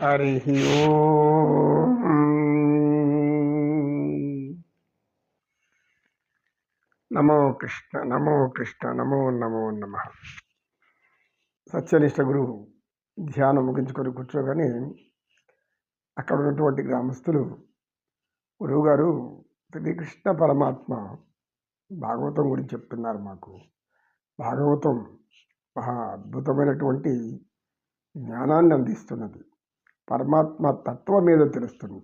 హరి ఓం. నమో కృష్ణ నమో కృష్ణ నమో నమో నమ. సత్యనిష్ట గురువు ధ్యానం ముగించుకొని కూర్చోగానే అక్కడ ఉన్నటువంటి గ్రామస్తులు గురువుగారు శ్రీకృష్ణ పరమాత్మ భాగవతం గురించి చెప్తున్నారు మాకు. భాగవతం మహా అద్భుతమైనటువంటి జ్ఞానాన్ని అందిస్తున్నది. పరమాత్మ తత్వం మీద తెలుస్తుంది.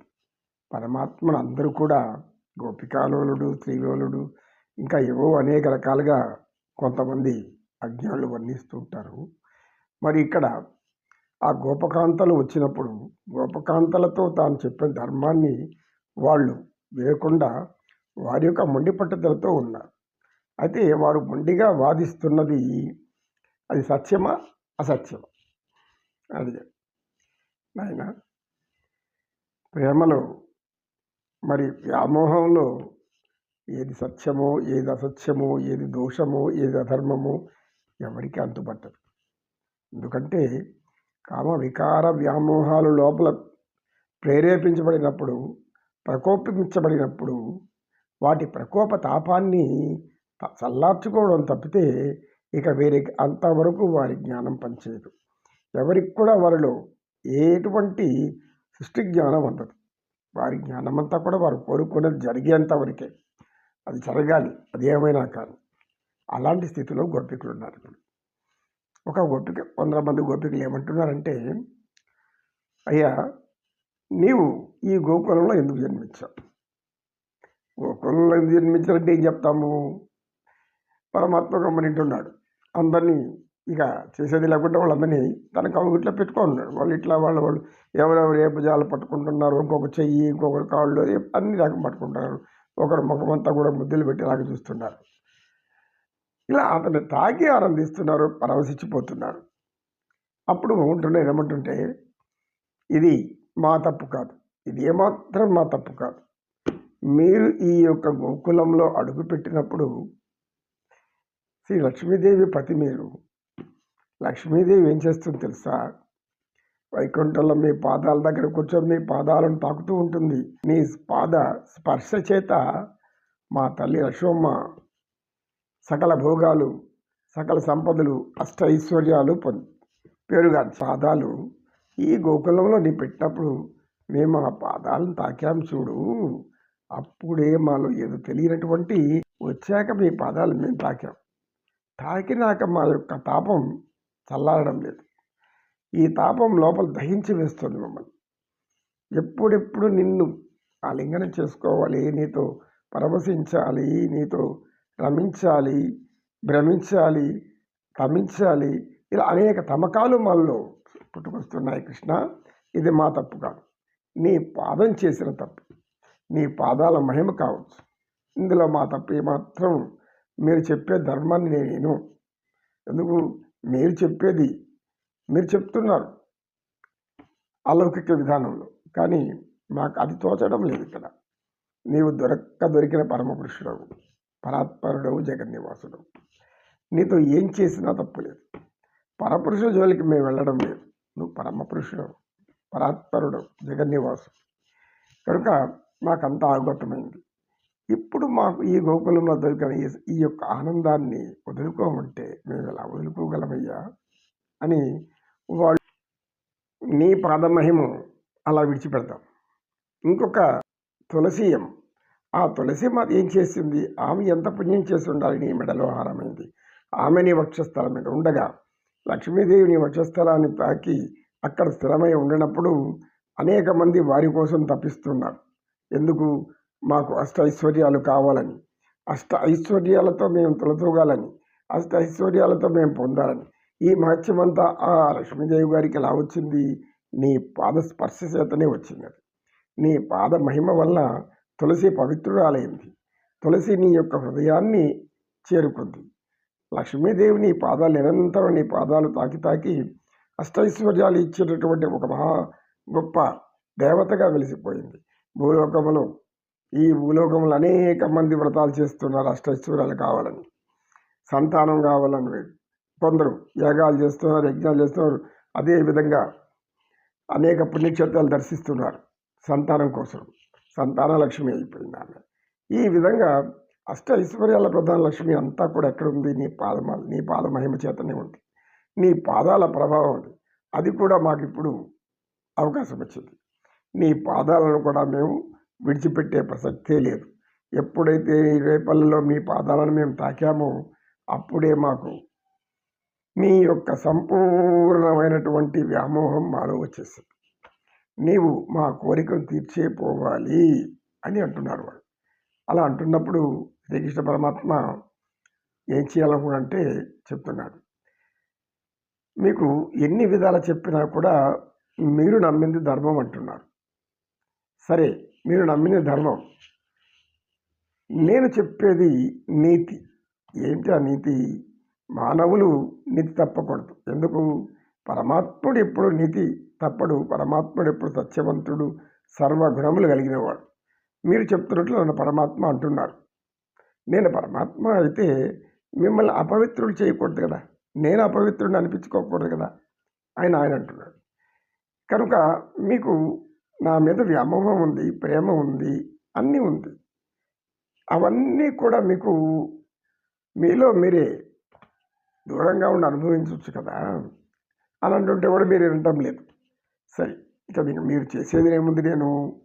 పరమాత్మను అందరూ కూడా గోపికాలోలుడు స్త్రీలోలుడు ఇంకా ఏవో అనేక రకాలుగా కొంతమంది అజ్ఞానులు వర్ణిస్తూ ఉంటారు. మరి ఇక్కడ ఆ గోపకాంతలు వచ్చినప్పుడు గోపకాంతలతో తాను చెప్పిన ధర్మాన్ని వాళ్ళు వేయకుండా వారి యొక్క మొండి పట్టుదలతో ఉన్నారు. అయితే వారు మొండిగా వాదిస్తున్నది అది సత్యమా? అసత్యమా? అది నాయన ప్రేమలో మరి వ్యామోహంలో ఏది సత్యమో ఏది అసత్యమో ఏది దోషమో ఏది అధర్మమో ఎవరికి అంతుపట్టదు. ఎందుకంటే కామ వికార వ్యామోహాలు లోపల ప్రేరేపించబడినప్పుడు ప్రకోపించబడినప్పుడు వాటి ప్రకోప తాపాన్ని చల్లార్చుకోవడం తప్పితే ఇక వేరే అంతవరకు వారి జ్ఞానం పనిచేయదు. ఎవరికి కూడా వారిలో ఎటువంటి సృష్టి జ్ఞానం ఉండదు. వారి జ్ఞానం అంతా కూడా వారు కోరుకునేది జరిగేంత వరకే అది జరగాలి అది ఏమైనా కానీ అలాంటి స్థితిలో గోపికలు ఉన్నారు ఇప్పుడు. ఒక గోపిక వందల మంది గోపికలు ఏమంటున్నారంటే అయ్యా నీవు ఈ గోకులంలో ఎందుకు జన్మించావు? గోకులంలో ఎందుకు జన్మించాలంటే ఏం చెప్తాము? పరమాత్మ గమ్మనింటున్నాడు అందరినీ ఇక చేసేది లేకుండా వాళ్ళందరినీ తన కవుగిట్లో పెట్టుకున్నాడు వాళ్ళు ఇట్లా వాళ్ళ వాళ్ళు ఎవరెవరు ఏ భుజాలు పట్టుకుంటున్నారు ఇంకొక చెయ్యి ఇంకొకరు కాళ్ళు అన్ని రకం పట్టుకుంటున్నారు. ఒకరు ముఖమంతా కూడా ముద్దులు పెట్టేలాగా చూస్తున్నారు. ఇలా అతను తాగి ఆనందిస్తున్నారు పరవశించిపోతున్నారు. అప్పుడు ఉంటున్నాయి ఏమంటుంటే ఇది మా తప్పు కాదు. ఇది ఏమాత్రం మా తప్పు కాదు. మీరు ఈ యొక్క గోకులంలో అడుగుపెట్టినప్పుడు శ్రీ లక్ష్మీదేవి పతి మీరు లక్ష్మీదేవి ఏం చేస్తుంది తెలుసా? వైకుంఠంలో మీ పాదాల దగ్గర కూర్చొని మీ పాదాలను తాకుతూ ఉంటుంది. నీ పాద స్పర్శ చేత మా తల్లి లక్ష్మమ్మ సకల భోగాలు సకల సంపదలు అష్ట ఐశ్వర్యాలు పొంది పేరుగా పాదాలు ఈ గోకులంలో నీ పెట్టినప్పుడు మేము ఆ పాదాలను తాకాం చూడు. అప్పుడే మాలో ఏదో తెలియనటువంటి వచ్చాక మీ పాదాలు మేము తాకాం. తాకినాక మా యొక్క తాపం చల్లారడం లేదు. ఈ తాపం లోపల దహించి వేస్తుంది మమ్మల్ని. ఎప్పుడెప్పుడు నిన్ను ఆలింగనం చేసుకోవాలి నీతో పరవశించాలి నీతో రమించాలి భ్రమించాలి తమించాలి ఇలా అనేక తమకాలు మనలో పుట్టుకొస్తున్నాయి కృష్ణ. ఇది మా తప్పు కాదు. నీ పాదం చేసిన తప్పు. నీ పాదాల మహిమ కావచ్చు. ఇందులో మా తప్పు ఏమాత్రం మీరు చెప్పే ధర్మాన్ని నేను ఎందుకు? మీరు చెప్పేది మీరు చెప్తున్నారు అలౌకిక విధానంలో. కానీ మాకు అది తోచడం లేదు ఇక్కడ. నీవు దొరక్క దొరికిన పరమపురుషుడవు పరాత్పరుడవు జగన్నివాసుడవు. నీతో ఏం చేసినా తప్పు లేదు. పరపురుషుల జోలికి మేము వెళ్ళడం లేదు. నువ్వు పరమపురుషుడవు పరాత్పరుడవు జగన్నివాసు కనుక మాకంతా అవగతమైంది ఇప్పుడు మాకు ఈ గోకులంలో దొరికిన ఈ- యొక్క ఆనందాన్ని వదులుకోమంటే మేము ఎలా వదులుకోగలమయ్యా? అని వాళ్ళు నీ పాదమహిము అలా విడిచిపెడతాం. ఇంకొక తులసీయం ఆ తులసి మాత ఏం చేసింది? ఆమె ఎంత పుణ్యం చేసి ఉండాలి నీ మెడలో హారమైంది. ఆమె నీ వక్షస్థలం మీద ఉండగా లక్ష్మీదేవి నీ వక్షస్థలాన్ని తాకి అక్కడ స్థిరమై ఉండినప్పుడు అనేక మంది వారి కోసం తప్పిస్తున్నారు. ఎందుకు? మాకు అష్ట ఐశ్వర్యాలు కావాలని అష్ట ఐశ్వర్యాలతో మేము తొలతూగాలని అష్ట ఐశ్వర్యాలతో మేము పొందాలని. ఈ మహత్యమంతా ఆ లక్ష్మీదేవి గారికి ఎలా వచ్చింది? నీ పాద స్పర్శ చేతనే వచ్చింది అది. నీ పాద మహిమ వల్ల తులసి పవిత్రురాలైంది. తులసి నీ యొక్క హృదయాన్ని చేరుకుంది. లక్ష్మీదేవి నీ పాదాలు నిరంతరం నీ పాదాలు తాకి తాకి అష్టైశ్వర్యాలు ఇచ్చేటటువంటి ఒక మహా గొప్ప దేవతగా వెలిసిపోయింది. భూలోకములో ఈ భూలోకంలో అనేక మంది వ్రతాలు చేస్తున్నారు అష్టైశ్వర్యాలు కావాలని. సంతానం కావాలని కొందరు యాగాలు చేస్తున్నారు యజ్ఞాలు చేస్తున్నారు. అదేవిధంగా అనేక పుణ్యక్షేత్రాలు దర్శిస్తున్నారు సంతానం కోసం. సంతాన లక్ష్మి అయిపోయింది ఆమె. ఈ విధంగా అష్ట ఐశ్వర్యాల ప్రధాన లక్ష్మి అంతా కూడా ఎక్కడ ఉంది? నీ పాదమాల నీ పాద మహిమ చేతనే ఉంది. నీ పాదాల ప్రభావం ఉంది అది కూడా మాకు ఇప్పుడు అవకాశం వచ్చింది. నీ పాదాలను కూడా మేము విడిచిపెట్టే ప్రసక్తే లేదు. ఎప్పుడైతే ఈ రేపల్లలో మీ పాదాలను మేము తాకామో అప్పుడే మాకు మీ యొక్క సంపూర్ణమైనటువంటి వ్యామోహం మాలో వచ్చేసింది నీవు మా కోరికను తీర్చే పోవాలి అని అంటున్నారు వాళ్ళు. అలా అంటున్నప్పుడు శ్రీకృష్ణ పరమాత్మ ఏం చేయాలనుకుంటే చెప్తున్నాడు. మీకు ఎన్ని విధాలు చెప్పినా కూడా మీరు నమ్మింది ధర్మం అంటున్నారు. సరే మీరు నమ్మిన ధర్మం. నేను చెప్పేది నీతి. ఏంటి ఆ నీతి? మానవులు నీతి తప్పకూడదు. ఎందుకు? పరమాత్ముడు ఎప్పుడు నీతి తప్పడు. పరమాత్ముడు ఎప్పుడు సత్యవంతుడు సర్వగుణములు కలిగినవాడు. మీరు చెప్తున్నట్లు నన్ను పరమాత్మ అంటున్నారు. నేను పరమాత్మ అయితే మిమ్మల్ని అపవిత్రులు చేయకూడదు కదా. నేను అపవిత్రుడిని అనిపించుకోకూడదు కదా. ఆయన ఆయన అంటున్నాడు. కనుక మీకు నా మీద వ్యామోహం ఉంది ప్రేమ ఉంది అన్నీ ఉంది. అవన్నీ కూడా మీకు మీలో మీరే దూరంగా ఉండి అనుభవించవచ్చు కదా. అని అంటుంటే కూడా మీరు వినటం లేదు. సరే ఇక మీకు మీరు చేసేది ఏముంది నేను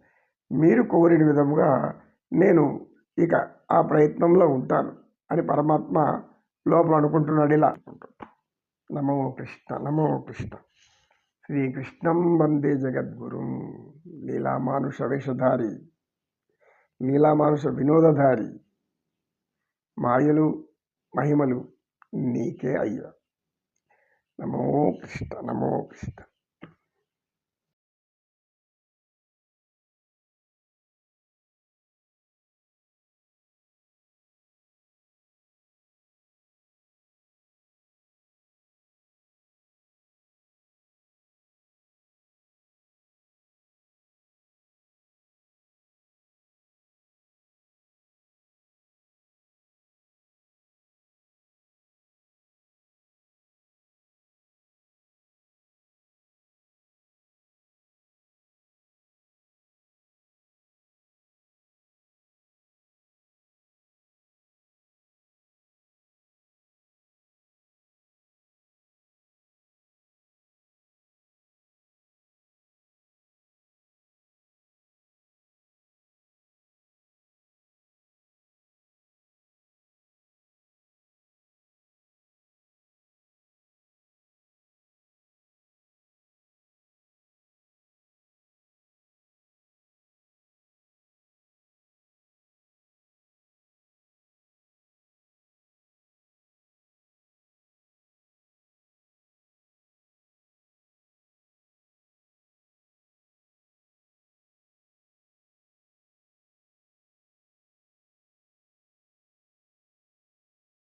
మీరు కోరిన విధముగా నేను ఇక ఆ ప్రయత్నంలో ఉంటాను అని పరమాత్మ లోపల అనుకుంటున్నాడు ఇలా. అనుకుంటున్నాడు నమో కృష్ణ నమో కృష్ణ. శ్రీకృష్ణం వందే జగద్గురు లీలామానుష వేషధారి లీలామానుష వినోదధారి మాయలు మహిమలు నీకే అయ్యా. నమో కృష్ణ నమో కృష్ణ.